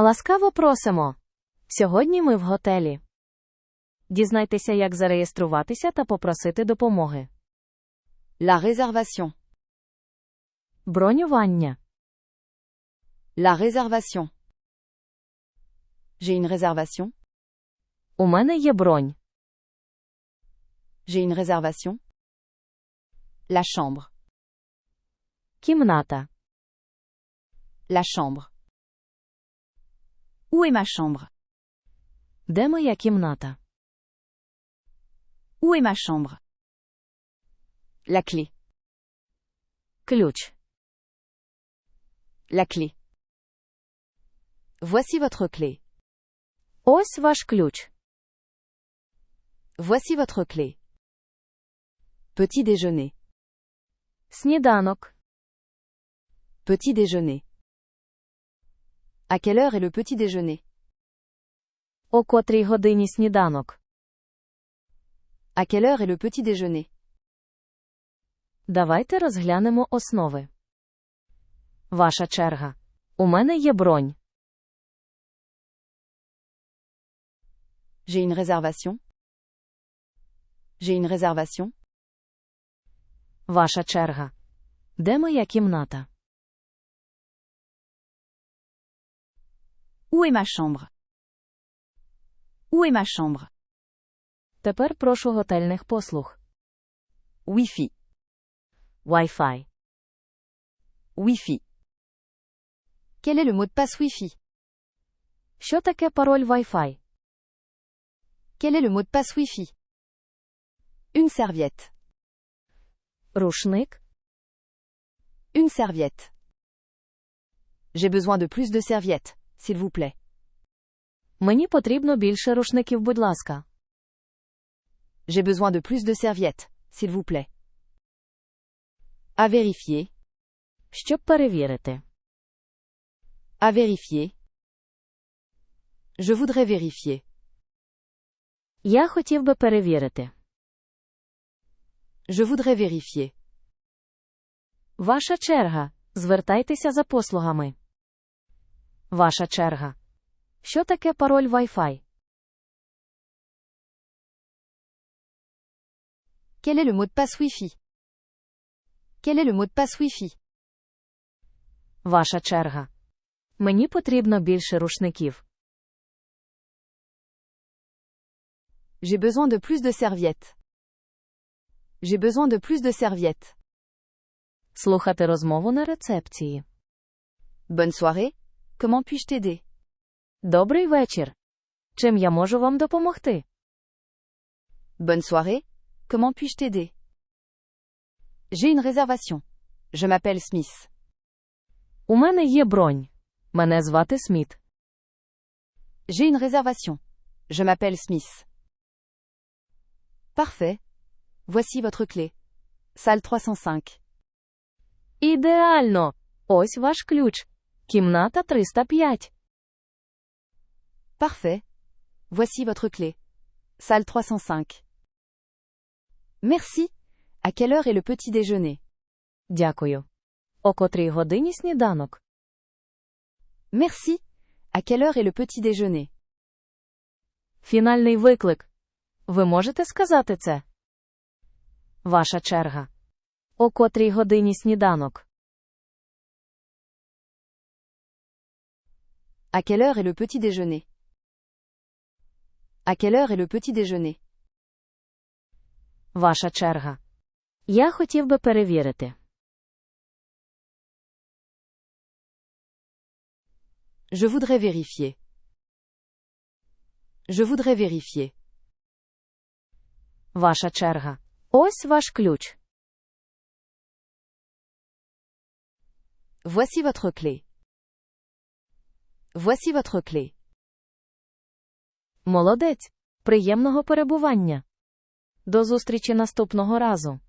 Ласкаво просимо. Сьогодні ми в готелі. Дізнайтеся, як зареєструватися та попросити допомоги. La réservation. Бронювання. La réservation. J'ai une réservation. У мене є бронь. J'ai une réservation. La chambre. Кімната. La chambre. Où est ma chambre Де моя кімната? Où est ma chambre La clé. Ключ. La clé. Voici votre clé. Ось ваш ключ. Voici votre clé. Petit déjeuner. Сніданок. Petit déjeuner. À quelle heure est le petit déjeuner О котрій годині сніданок. À quelle heure est le petit déjeuner Давайте розглянемо основи. Ваша черга. У мене є бронь. J'ai une réservation. J'ai une réservation. Ваша черга. Де моя кімната? Où est ma chambre Où est ma chambre Тепер прошу готельних послуг. Wi-Fi. Wi-Fi. Wi-Fi. Quel est le mot de passe Wi-Fi Що таке пароль Wi-Fi? Quel est le mot de passe Wi-Fi Une serviette. Рушник. Une serviette. J'ai besoin de plus de serviettes, S'il vous plaît. Мені потрібно більше рушників, будь ласка. J'ai besoin de plus de serviettes, s'il vous plaît. À vérifier. Щоб перевірити. À vérifier. Je voudrais vérifier. Я хотів би перевірити. Je voudrais vérifier. Ваша черга. Звертайтеся за послугами. Ваша черга. Що таке пароль Wi-Fi? Quel est le mot de passe Wi-Fi Quel est le mot de passe Wi-Fi Ваша черга. Мені потрібно більше рушників. J'ai besoin de plus de serviettes. J'ai besoin de plus de serviettes. Слухати розмову на рецепції. Bonne soirée. Comment puis-je t'aider Добрий вечір. Чим я можу вам допомогти? Bonne soirée. Comment puis-je t'aider J'ai une réservation. Je m'appelle Smith. У мене є бронь. Мене звати Сміт. J'ai une réservation. Je m'appelle Smith. Parfait. Voici votre clé. Salle 305. Ідеально. Ось ваш ключ. Кімната 305. Parfait. Voici votre clé. Salle 305. Merci. À quelle heure est le petit déjeuner Дякую. О котрій годині сніданок? Merci. À quelle heure est le petit déjeuner Фінальний виклик. Ви можете сказати це? Ваша черга. О котрій годині сніданок? À quelle heure est le petit déjeuner À quelle heure est le petit déjeuner Ваша черга. Я хотів би перевірити. Je voudrais vérifier. Je voudrais vérifier. Ваша черга. Ось ваш ключ. Voici votre clé. Voici votre clé. Молодець. Приємного перебування. До зустрічі наступного разу.